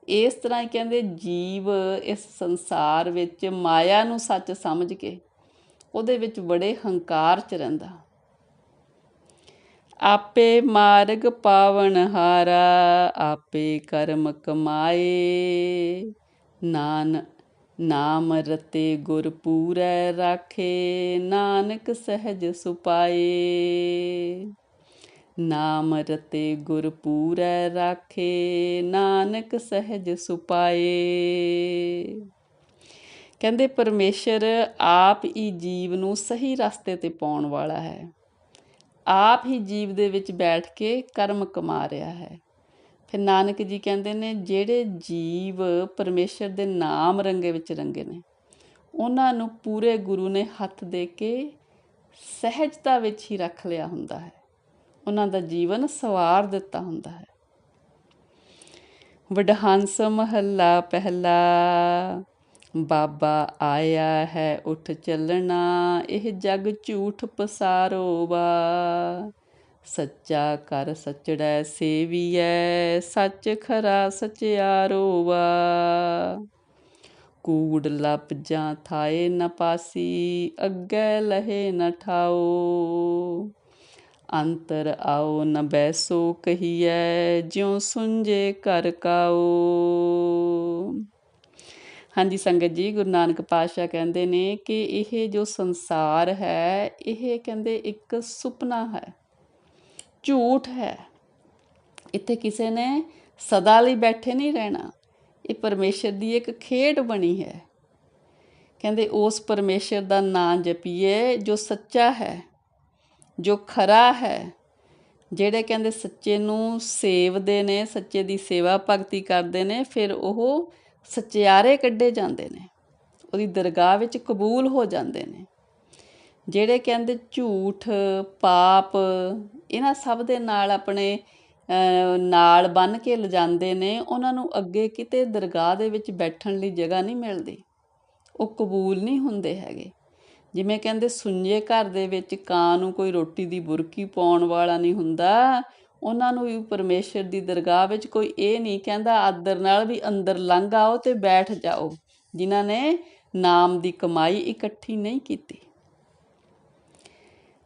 ਇਸ ਤਰ੍ਹਾਂ ਕਹਿੰਦੇ ਜੀਵ ਇਸ ਸੰਸਾਰ ਵਿੱਚ ਮਾਇਆ ਨੂੰ ਸੱਚ ਸਮਝ ਕੇ ਉਹਦੇ ਵਿੱਚ ਬੜੇ ਹੰਕਾਰ 'ਚ ਰਹਿੰਦਾ। ਆਪੇ ਮਾਰਗ ਪਾਵਨ ਹਾਰਾ, ਆਪੇ ਕਰਮ ਕਮਾਏ ਨਾਨ ਨਾਮ ਰਤੇ ਗੁਰ ਪੂਰੈ ਰਾਖੇ, ਨਾਨਕ ਸਹਿਜ ਸੁਪਾਏ। ਨਾਮ ਰਤੇ ਗੁਰ ਪੂਰੈ ਰਾਖੇ, ਨਾਨਕ ਸਹਿਜ ਸੁਪਾਏ। ਕਹਿੰਦੇ ਪਰਮੇਸ਼ਰ ਆਪ ਹੀ ਜੀਵ ਨੂੰ ਸਹੀ ਰਸਤੇ ਤੇ ਪਾਉਣ ਵਾਲਾ ਹੈ। ਆਪ ਹੀ ਜੀਵ ਦੇ ਵਿੱਚ ਬੈਠ ਕੇ ਕਰਮ ਕਮਾ ਰਿਹਾ ਹੈ। ਫਿਰ ਨਾਨਕ ਜੀ ਕਹਿੰਦੇ ਨੇ, ਜਿਹੜੇ ਜੀਵ ਪਰਮੇਸ਼ਰ ਦੇ ਨਾਮ ਰੰਗੇ ਵਿੱਚ ਰੰਗੇ ਨੇ, ਉਹਨਾਂ ਨੂੰ ਪੂਰੇ ਗੁਰੂ ਨੇ ਹੱਥ ਦੇ ਕੇ ਸਹਿਜਤਾ ਵਿੱਚ ਹੀ ਰੱਖ ਲਿਆ ਹੁੰਦਾ ਹੈ। ਉਹਨਾਂ ਦਾ ਜੀਵਨ ਸਵਾਰ ਦਿੱਤਾ ਹੁੰਦਾ ਹੈ। ਵਡਹੰਸ ਮਹੱਲਾ ਪਹਿਲਾ, ਬਾਬਾ ਆਇਆ ਹੈ ਉੱਠ ਚੱਲਣਾ, ਇਹ ਜਗ ਝੂਠ ਪਸਾਰੋ ਬਾ ਸੱਚਾ ਕਰ ਸਚੜੈ ਸੇਵੀਐ, ਸੱਚ ਖਰਾ ਸਚਿਆਰੋ ਵਾ ਕੂੜ ਲਪ ਜਾਂ ਥਾਏ ਨ ਪਾਸੀ, ਅੱਗੇ ਲਹੇ ਨ ਠਾਓ। ਅੰਤਰ ਆਓ ਨ ਬੈਸੋ ਕਹੀਐ, ਜਿਉ ਸੁੰਜੇ ਕਰ ਕਾਓ। ਹਾਂਜੀ, ਸੰਗਤ ਜੀ, ਗੁਰੂ ਨਾਨਕ ਪਾਤਸ਼ਾਹ ਕਹਿੰਦੇ ਨੇ ਕਿ ਇਹ ਜੋ ਸੰਸਾਰ ਹੈ, ਇਹ ਕਹਿੰਦੇ ਇੱਕ ਸੁਪਨਾ ਹੈ। ਝੂਠ ਹੈ। ਇੱਥੇ ਕਿਸੇ ਨੇ ਸਦਾ ਲਈ ਬੈਠੇ ਨਹੀਂ ਰਹਿਣਾ। ਇਹ ਪਰਮੇਸ਼ਰ ਦੀ ਇੱਕ ਖੇਡ ਬਣੀ ਹੈ। ਕਹਿੰਦੇ, ਉਸ ਪਰਮੇਸ਼ਰ ਦਾ ਨਾਮ ਜਪੀਏ ਜੋ ਸੱਚਾ ਹੈ, ਜੋ ਖਰਾ ਹੈ। ਜਿਹੜੇ ਕਹਿੰਦੇ ਸੱਚੇ ਨੂੰ ਸੇਵਦੇ ਨੇ, ਸੱਚੇ ਦੀ ਸੇਵਾ ਭਗਤੀ ਕਰਦੇ ਨੇ, ਫਿਰ ਉਹ ਸਚਿਆਰੇ ਕੱਢੇ ਜਾਂਦੇ ਨੇ। ਉਹਦੀ ਦਰਗਾਹ ਵਿੱਚ ਕਬੂਲ ਹੋ ਜਾਂਦੇ ਨੇ। ਜਿਹੜੇ ਕਹਿੰਦੇ ਝੂਠ, ਪਾਪ ਇਹਨਾਂ ਸਭ ਦੇ ਨਾਲ ਆਪਣੇ ਨਾਲ ਬੰਨ੍ਹ ਕੇ ਲਿਜਾਂਦੇ ਨੇ, ਉਹਨਾਂ ਨੂੰ ਅੱਗੇ ਕਿਤੇ ਦਰਗਾਹ ਦੇ ਵਿੱਚ ਬੈਠਣ ਲਈ ਜਗ੍ਹਾ ਨਹੀਂ ਮਿਲਦੀ। ਉਹ ਕਬੂਲ ਨਹੀਂ ਹੁੰਦੇ ਹੈਗੇ। ਜਿਵੇਂ ਕਹਿੰਦੇ ਸੁੰਜੇ ਘਰ ਦੇ ਵਿੱਚ ਕਾਂ ਨੂੰ ਕੋਈ ਰੋਟੀ ਦੀ ਬੁਰਕੀ ਪਾਉਣ ਵਾਲਾ ਨਹੀਂ ਹੁੰਦਾ। ਉਹਨਾਂ ਨੂੰ ਵੀ ਪਰਮੇਸ਼ਰ ਦੀ ਦਰਗਾਹ ਵਿੱਚ ਕੋਈ ਇਹ ਨਹੀਂ ਕਹਿੰਦਾ, ਆਦਰ ਨਾਲ ਵੀ ਅੰਦਰ ਲੰਘ ਆਓ ਤੇ ਬੈਠ ਜਾਓ। ਜਿਨ੍ਹਾਂ ਨੇ ਨਾਮ ਦੀ ਕਮਾਈ ਇਕੱਠੀ ਨਹੀਂ ਕੀਤੀ।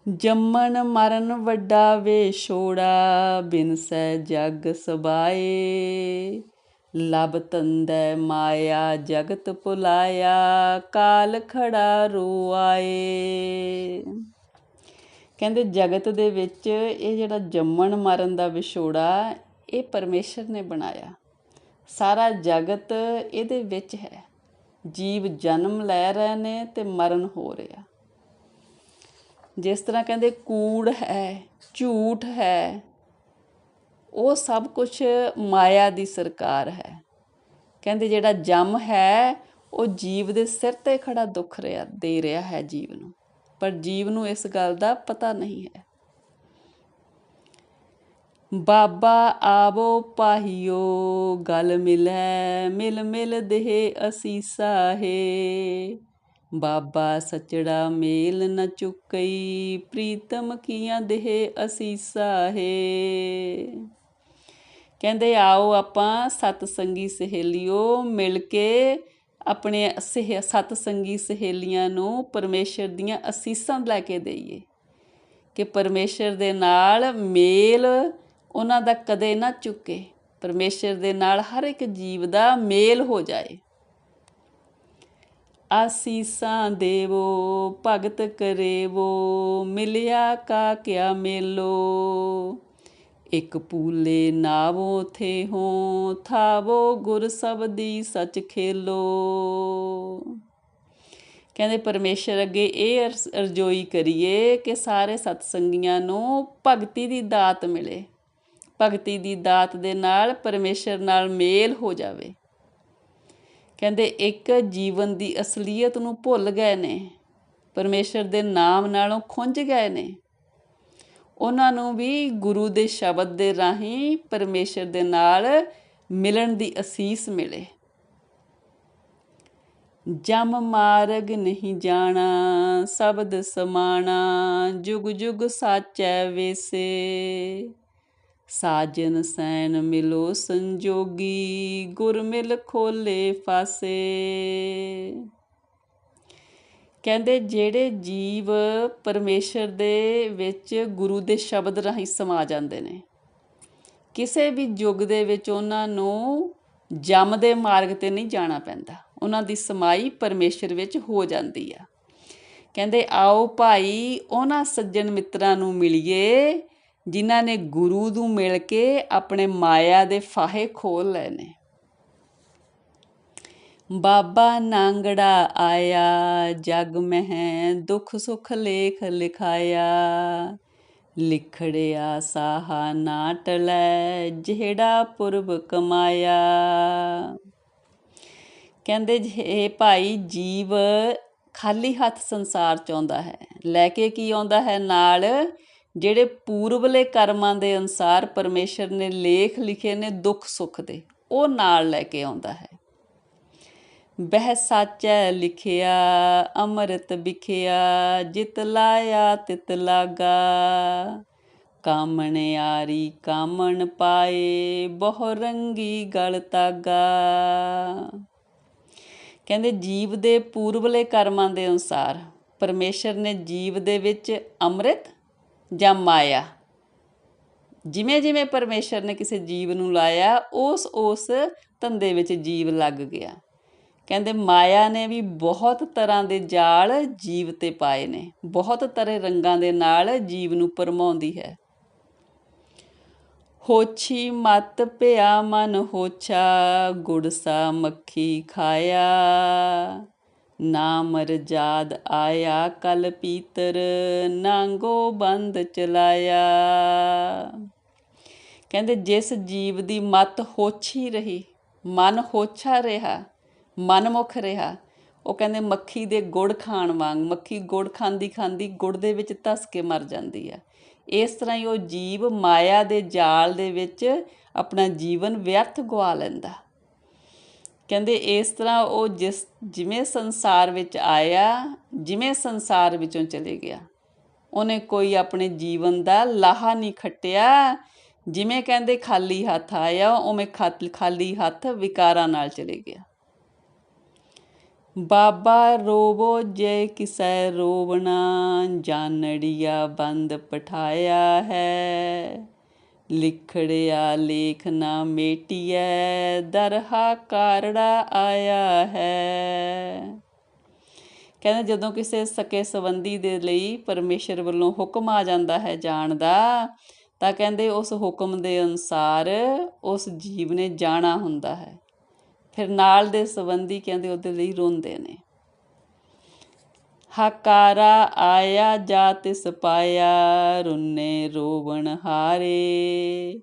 ਜੰਮਣ ਮਰਨ ਵੱਡਾ ਵੇ ਛੋੜਾ, ਬਿਨ ਜਗ ਸਬਾਏ ਲਬ ਤੰਦੈ ਮਾਇਆ ਜਗਤ ਭੁਲਾਇਆ, ਕਾਲ ਖੜਾ ਰੋਆਏ ਕਹਿੰਦੇ ਜਗਤ ਦੇ ਵਿੱਚ ਇਹ ਜਿਹੜਾ ਜੰਮਣ ਮਰਨ ਦਾ ਵਿਛੋੜਾ ਇਹ ਪਰਮੇਸ਼ਰ ਨੇ ਬਣਾਇਆ। ਸਾਰਾ ਜਗਤ ਇਹਦੇ ਵਿੱਚ ਹੈ। ਜੀਵ ਜਨਮ ਲੈ ਰਹੇ ਨੇ ਤੇ ਮਰਨ ਹੋ ਰਿਹਾ। ਜਿਸ ਤਰ੍ਹਾਂ ਕਹਿੰਦੇ ਕੂੜ ਹੈ, ਝੂਠ ਹੈ, ਉਹ ਸਭ ਕੁਝ ਮਾਇਆ ਦੀ ਸਰਕਾਰ ਹੈ। ਕਹਿੰਦੇ ਜਿਹੜਾ ਜਮ ਹੈ, ਉਹ ਜੀਵ ਦੇ ਸਿਰ ਤੇ ਖੜਾ ਦੁੱਖ ਰਿਹਾ ਦੇ ਰਿਹਾ ਹੈ ਜੀਵ ਨੂੰ। ਪਰ ਜੀਵ ਨੂੰ ਇਸ ਗੱਲ ਦਾ ਪਤਾ ਨਹੀਂ ਹੈ। ਬਾਬਾ ਆਵੋ ਪਾਹੀਓ, ਗਲ ਮਿਲੈ ਮਿਲ ਮਿਲ ਦੇਹ ਅਸੀਸਾ ਹੈ ਬਾਬਾ ਸਚੜਾ ਮੇਲ ਨ ਚੁੱਕਈ, ਪ੍ਰੀਤਮ ਕੀਆਂ ਦੇਹ ਅਸੀਸਾ ਹੈ ਕਹਿੰਦੇ, ਆਓ ਆਪਾਂ ਸਤ ਸੰਗੀ ਸਹੇਲਿਓ ਮਿਲ ਕੇ ਆਪਣੇ ਸਹ ਸਤ ਸੰਗੀ ਸਹੇਲੀਆਂ ਨੂੰ ਪਰਮੇਸ਼ਰ ਦੀਆਂ ਅਸੀਸਾਂ ਲੈ ਕੇ ਦਈਏ। ਕਿ ਪਰਮੇਸ਼ਰ ਦੇ ਨਾਲ ਮੇਲ ਉਹਨਾਂ ਦਾ ਕਦੇ ਨਾ ਚੁੱਕੇ। ਪਰਮੇਸ਼ਰ ਦੇ ਨਾਲ ਹਰ ਇੱਕ ਜੀਵ ਦਾ ਮੇਲ ਹੋ ਜਾਏ। ਆਸੀਸਾਂ ਦੇਵੋ, ਭਗਤ ਕਰੇਵੋ, ਮਿਲਿਆ ਕਾ ਕਿਆ ਮੇਲੋ। ਇਕ ਪੂਲੇ ਨਾਵੋ ਥੇ ਹੋ, ਥਾਵੋ ਗੁਰ ਸਬਦੀ ਸਚ ਖੇਲੋ। ਕਹਿੰਦੇ ਪਰਮੇਸ਼ਰ ਅੱਗੇ ਇਹ ਅਰਸ- ਅਰਜ਼ੋਈ ਕਰੀਏ ਕਿ ਸਾਰੇ ਸਤਸੰਗੀਆਂ ਨੂੰ ਭਗਤੀ ਦੀ ਦਾਤ ਮਿਲੇ। ਭਗਤੀ ਦੀ ਦਾਤ ਦੇ ਨਾਲ ਪਰਮੇਸ਼ਰ ਨਾਲ ਮੇਲ ਹੋ ਜਾਵੇ। ਕਹਿੰਦੇ ਇੱਕ ਜੀਵਨ ਦੀ ਅਸਲੀਅਤ ਨੂੰ ਭੁੱਲ ਗਏ ਨੇ। ਪਰਮੇਸ਼ਰ ਦੇ ਨਾਮ ਨਾਲੋਂ ਖੁੰਝ ਗਏ ਨੇ। ਉਹਨਾਂ ਨੂੰ ਵੀ ਗੁਰੂ ਦੇ ਸ਼ਬਦ ਦੇ ਰਾਹੀਂ ਪਰਮੇਸ਼ਰ ਦੇ ਨਾਲ ਮਿਲਣ ਦੀ ਅਸੀਸ ਮਿਲੇ। ਜਮ ਮਾਰਗ ਨਹੀਂ ਜਾਣਾ, ਸ਼ਬਦ ਸਮਾਣਾ, ਜੁਗ ਜੁਗ ਸਾਚੈ ਵੇਸੇ। ਸਾਜਨ ਸੈਨ ਮਿਲੋ ਸੰਜੋਗੀ, ਗੁਰ ਮਿਲ ਖੋਲੇ ਫਾਸੇ ਕਹਿੰਦੇ ਜਿਹੜੇ ਜੀਵ ਪਰਮੇਸ਼ਰ ਦੇ ਵਿੱਚ ਗੁਰੂ ਦੇ ਸ਼ਬਦ ਰਾਹੀਂ ਸਮਾ ਜਾਂਦੇ ਨੇ, ਕਿਸੇ ਵੀ ਯੁੱਗ ਦੇ ਵਿੱਚ ਉਹਨਾਂ ਨੂੰ ਜਮ ਦੇ ਮਾਰਗ ਤੇ ਨਹੀਂ ਜਾਣਾ ਪੈਂਦਾ। ਉਹਨਾਂ ਦੀ ਸਮਾਈ ਪਰਮੇਸ਼ਰ ਵਿੱਚ ਹੋ ਜਾਂਦੀ ਆ। ਕਹਿੰਦੇ, ਆਓ ਭਾਈ, ਉਹਨਾਂ ਸੱਜਣ ਮਿੱਤਰਾਂ ਨੂੰ ਮਿਲੀਏ ਜਿਨ੍ਹਾਂ ਨੇ ਗੁਰੂ ਨੂੰ ਮਿਲ ਕੇ ਆਪਣੇ ਮਾਇਆ ਦੇ ਫਾਹੇ ਖੋਲ ਲਏ ਨੇ। ਬਾਬਾ ਨਾਂਗੜਾ ਆਇਆ, ਜਗ ਮਹਿ ਦੁੱਖ ਸੁਖ ਲੇਖ ਲਿਖਾਇਆ। ਲਿਖੜਿਆ ਸਾਹਾ ਨਾ ਟਲੈ ਜਿਹੜਾ ਪੁਰਬ ਕਮਾਇਆ। ਕਹਿੰਦੇ ਜੇ ਭਾਈ ਜੀਵ ਖਾਲੀ ਹੱਥ ਸੰਸਾਰ ਚ ਆਉਂਦਾ ਹੈ, ਲੈ ਕੇ ਕੀ ਆਉਂਦਾ ਹੈ ਨਾਲ? ਜਿਹੜੇ ਪੂਰਵਲੇ ਕਰਮਾਂ ਦੇ ਅਨਸਾਰ ਪਰਮੇਸ਼ਰ ਨੇ ਲੇਖ ਲਿਖੇ ਨੇ ਦੁੱਖ ਸੁੱਖ ਦੇ, ਉਹ ਨਾਲ ਲੈ ਕੇ ਆਉਂਦਾ ਹੈ। ਬਹਿ ਸਾਚੈ ਲਿਖਿਆ, ਅੰਮ੍ਰਿਤ ਵਿਖਿਆ, ਜਿਤ ਲਾਇਆ ਤਿਤ ਲਾਗਾ। ਕਾਮਣ ਆਰੀ ਕਾਮਣ ਪਾਏ, ਬਹੁ ਰੰਗੀ ਗਲ ਤਾਗਾ। ਕਹਿੰਦੇ ਜੀਵ ਦੇ ਪੂਰਵਲੇ ਕਰਮਾਂ ਦੇ ਅਨੁਸਾਰ ਪਰਮੇਸ਼ਰ ਨੇ ਜੀਵ ਦੇ ਵਿੱਚ ਅੰਮ੍ਰਿਤ ਜਾਂ ਮਾਇਆ। ਜਿਵੇਂ ਜਿਵੇਂ ਪਰਮੇਸ਼ਰ ਨੇ ਕਿਸੇ ਜੀਵ ਨੂੰ ਲਾਇਆ, ਉਸ ਉਸ ਧੰਦੇ ਵਿੱਚ ਜੀਵ ਲੱਗ ਗਿਆ। ਕਹਿੰਦੇ ਮਾਇਆ ਨੇ ਵੀ ਬਹੁਤ ਤਰ੍ਹਾਂ ਦੇ ਜਾਲ ਜੀਵ ਤੇ ਪਾਏ ਨੇ। ਬਹੁਤ ਤਰ੍ਹਾਂ ਰੰਗਾਂ ਦੇ ਨਾਲ ਜੀਵ ਨੂੰ ਪਰਮਾਉਂਦੀ ਹੈ। ਹੋਛੀ ਮਤ ਭਿਆ ਮਨ ਹੋਛਾ ਗੁੜਸਾ ਮੱਖੀ ਖਾਇਆ। ਨਾਮ ਰਜਾਦ ਆਇਆ, ਕਲ ਪੀਤਰ ਨਾਂਗੋ ਬੰਦ ਚਲਾਇਆ। ਕਹਿੰਦੇ, ਜਿਸ ਜੀਵ ਦੀ ਮਤ ਹੋਛੀ ਰਹੀ, ਮਨ ਹੋਛਾ ਰਿਹਾ, ਮਨਮੁਖ ਰਿਹਾ, ਉਹ ਕਹਿੰਦੇ, ਮੱਖੀ ਦੇ ਗੁੜ ਖਾਣ ਵਾਂਗ, ਮੱਖੀ ਗੁੜ ਖਾਂਦੀ ਖਾਂਦੀ ਗੁੜ ਦੇ ਵਿੱਚ ਧਸ ਕੇ ਮਰ ਜਾਂਦੀ ਆ। ਇਸ ਤਰ੍ਹਾਂ ਹੀ ਉਹ ਜੀਵ ਮਾਇਆ ਦੇ ਜਾਲ ਦੇ ਵਿੱਚ ਆਪਣਾ ਜੀਵਨ ਵਿਅਰਥ ਗਵਾ ਲੈਂਦਾ। ਕਹਿੰਦੇ ਇਸ ਤਰ੍ਹਾਂ ਉਹ ਜਿਸ ਜਿਵੇਂ ਸੰਸਾਰ ਵਿੱਚ ਆਇਆ, ਜਿਵੇਂ ਸੰਸਾਰ ਵਿੱਚੋਂ ਚਲੇ ਗਿਆ। ਉਹਨੇ ਕੋਈ ਆਪਣੇ ਜੀਵਨ ਦਾ ਲਾਹਾ ਨਹੀਂ ਖੱਟਿਆ। ਜਿਵੇਂ ਕਹਿੰਦੇ ਖਾਲੀ ਹੱਥ ਆਇਆ, ਉਵੇਂ ਖਾਲੀ ਹੱਥ ਵਿਕਾਰਾਂ ਨਾਲ ਚਲੇ ਗਿਆ। ਬਾਬਾ ਰੋਵੋ ਜੇ ਕਿਸੈ ਰੋਵਣਾ ਜਾਣੜੀਆ ਬੰਦ ਪਠਾਇਆ ਹੈ। ਲਿਖੜਿਆ ਲੇਖ ਨਾ ਮੇਟੀਐ, ਦਰਹਾ ਕਾਰੜਾ ਆਇਆ ਹੈ। ਕਹਿੰਦੇ ਜਦੋਂ ਕਿਸੇ ਸਕੇ ਸੰਬੰਧੀ ਦੇ ਲਈ ਪਰਮੇਸ਼ਰ ਵੱਲੋਂ ਹੁਕਮ ਆ ਜਾਂਦਾ ਹੈ ਜਾਣ ਦਾ, ਤਾਂ ਕਹਿੰਦੇ ਉਸ ਹੁਕਮ ਦੇ ਅਨੁਸਾਰ ਉਸ ਜੀਵ ਨੇ ਜਾਣਾ ਹੁੰਦਾ ਹੈ। ਫਿਰ ਨਾਲ ਦੇ ਸੰਬੰਧੀ ਕਹਿੰਦੇ ਉਹਦੇ ਲਈ ਰੋਂਦੇ ਨੇ। ਹਕਾਰਾ ਆਇਆ ਜਾ ਤਿਸ ਪਾਇਆ, ਰੁੰਨੇ ਰੋਵਣ ਹਾਰੇ।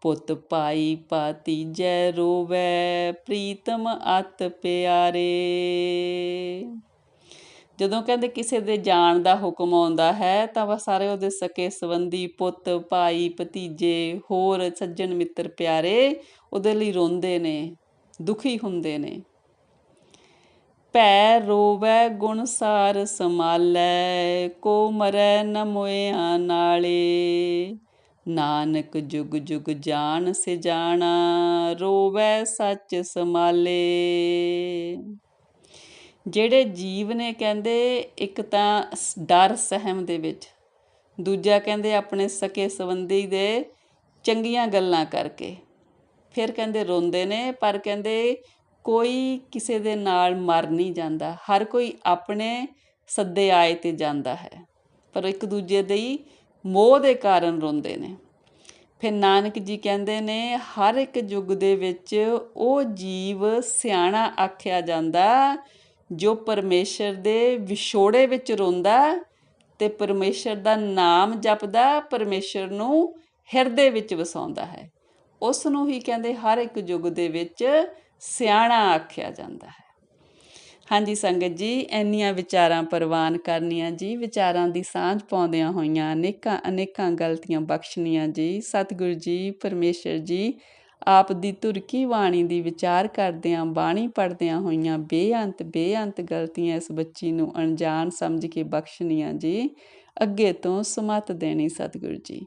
ਪੁੱਤ ਪਾਈ ਪਾਤੀਜੈ ਰੋਵੈ, ਪ੍ਰੀਤਮ ਅਤ ਪਿਆਰੇ। ਜਦੋਂ ਕਹਿੰਦੇ ਕਿਸੇ ਦੇ ਜਾਣ ਦਾ ਹੁਕਮ ਆਉਂਦਾ ਹੈ, ਤਾਂ ਵਾ ਸਾਰੇ ਉਹਦੇ ਸਕੇ ਸੰਬੰਧੀ ਪੁੱਤ ਭਾਈ ਭਤੀਜੇ ਹੋਰ ਸੱਜਣ ਮਿੱਤਰ ਪਿਆਰੇ ਉਹਦੇ ਲਈ ਰੋਂਦੇ ਨੇ, ਦੁਖੀ ਹੁੰਦੇ ਨੇ। ਭੈ ਰੋਵੈ ਗੁਣ ਸਾਰ ਸਮਾਲੈ ਕੋ ਮਰੈ ਨ ਮੋਇਆਂ ਨਾਲੇ। ਨਾਨਕ ਜੁਗ ਜੁਗ ਜਾਣ ਸੇ ਰੋਵੈ ਸੱਚ ਸਮਾਲੇ ਜਿਹੜੇ ਜੀਵ ਨੇ ਕਹਿੰਦੇ, ਇੱਕ ਤਾਂ ਡਰ ਸਹਿਮ ਦੇ ਵਿੱਚ, ਦੂਜਾ ਕਹਿੰਦੇ ਆਪਣੇ ਸਕੇ ਸੰਬੰਧੀ ਦੇ ਚੰਗੀਆਂ ਗੱਲਾਂ ਕਰਕੇ। ਫਿਰ ਕਹਿੰਦੇ ਰੋਂਦੇ ਨੇ, ਪਰ ਕਹਿੰਦੇ ਕੋਈ ਕਿਸੇ ਦੇ ਨਾਲ ਮਰ ਨਹੀਂ ਜਾਂਦਾ। ਹਰ ਕੋਈ ਆਪਣੇ ਸੱਦੇ ਆਏ ਤੇ ਜਾਂਦਾ ਹੈ, ਪਰ ਇੱਕ ਦੂਜੇ ਦੇ ਮੋਹ ਦੇ ਕਾਰਨ ਰੋਂਦੇ ਨੇ। ਫਿਰ ਨਾਨਕ ਜੀ ਕਹਿੰਦੇ ਨੇ, ਹਰ ਇੱਕ ਯੁੱਗ ਦੇ ਵਿੱਚ ਉਹ ਜੀਵ ਸਿਆਣਾ ਆਖਿਆ ਜਾਂਦਾ, ਜੋ ਪਰਮੇਸ਼ਰ ਦੇ ਵਿਛੋੜੇ ਵਿੱਚ ਰੋਂਦਾ ਤੇ ਪਰਮੇਸ਼ਰ ਦਾ ਨਾਮ ਜਪਦਾ, ਪਰਮੇਸ਼ਰ ਨੂੰ ਹਿਰਦੇ ਵਿੱਚ ਵਸਾਉਂਦਾ ਹੈ। ਉਸ ਨੂੰ ਹੀ ਕਹਿੰਦੇ, ਹਰ ਇੱਕ ਯੁੱਗ ਦੇ ਵਿੱਚ ਸਿਆਣਾ ਆਖਿਆ ਜਾਂਦਾ ਹੈ। ਹਾਂਜੀ ਸੰਗਤ ਜੀ, ਇੰਨੀਆਂ ਵਿਚਾਰਾਂ ਪ੍ਰਵਾਨ ਕਰਨੀਆਂ ਜੀ, ਵਿਚਾਰਾਂ ਦੀ ਸਾਂਝ ਪਾਉਂਦਿਆਂ ਹੋਈਆਂ ਅਨੇਕਾਂ ਅਨੇਕਾਂ ਗਲਤੀਆਂ ਬਖਸ਼ਣੀਆਂ ਜੀ। ਸਤਿਗੁਰੂ ਜੀ, ਪਰਮੇਸ਼ਰ ਜੀ, ਆਪ ਦੀ ਤੁਰਕੀ ਬਾਣੀ ਦੀ ਵਿਚਾਰ ਕਰਦਿਆਂ, ਬਾਣੀ ਪੜਦਿਆਂ ਹੋਈਆਂ ਬੇਅੰਤ ਬੇਅੰਤ ਗਲਤੀਆਂ ਇਸ ਬੱਚੀ ਨੂੰ ਅਣਜਾਣ ਸਮਝ ਕੇ ਬਖਸ਼ਣੀਆਂ ਜੀ। ਅੱਗੇ ਤੋਂ ਸਮਤ ਦੇਣੀ ਸਤਿਗੁਰੂ ਜੀ।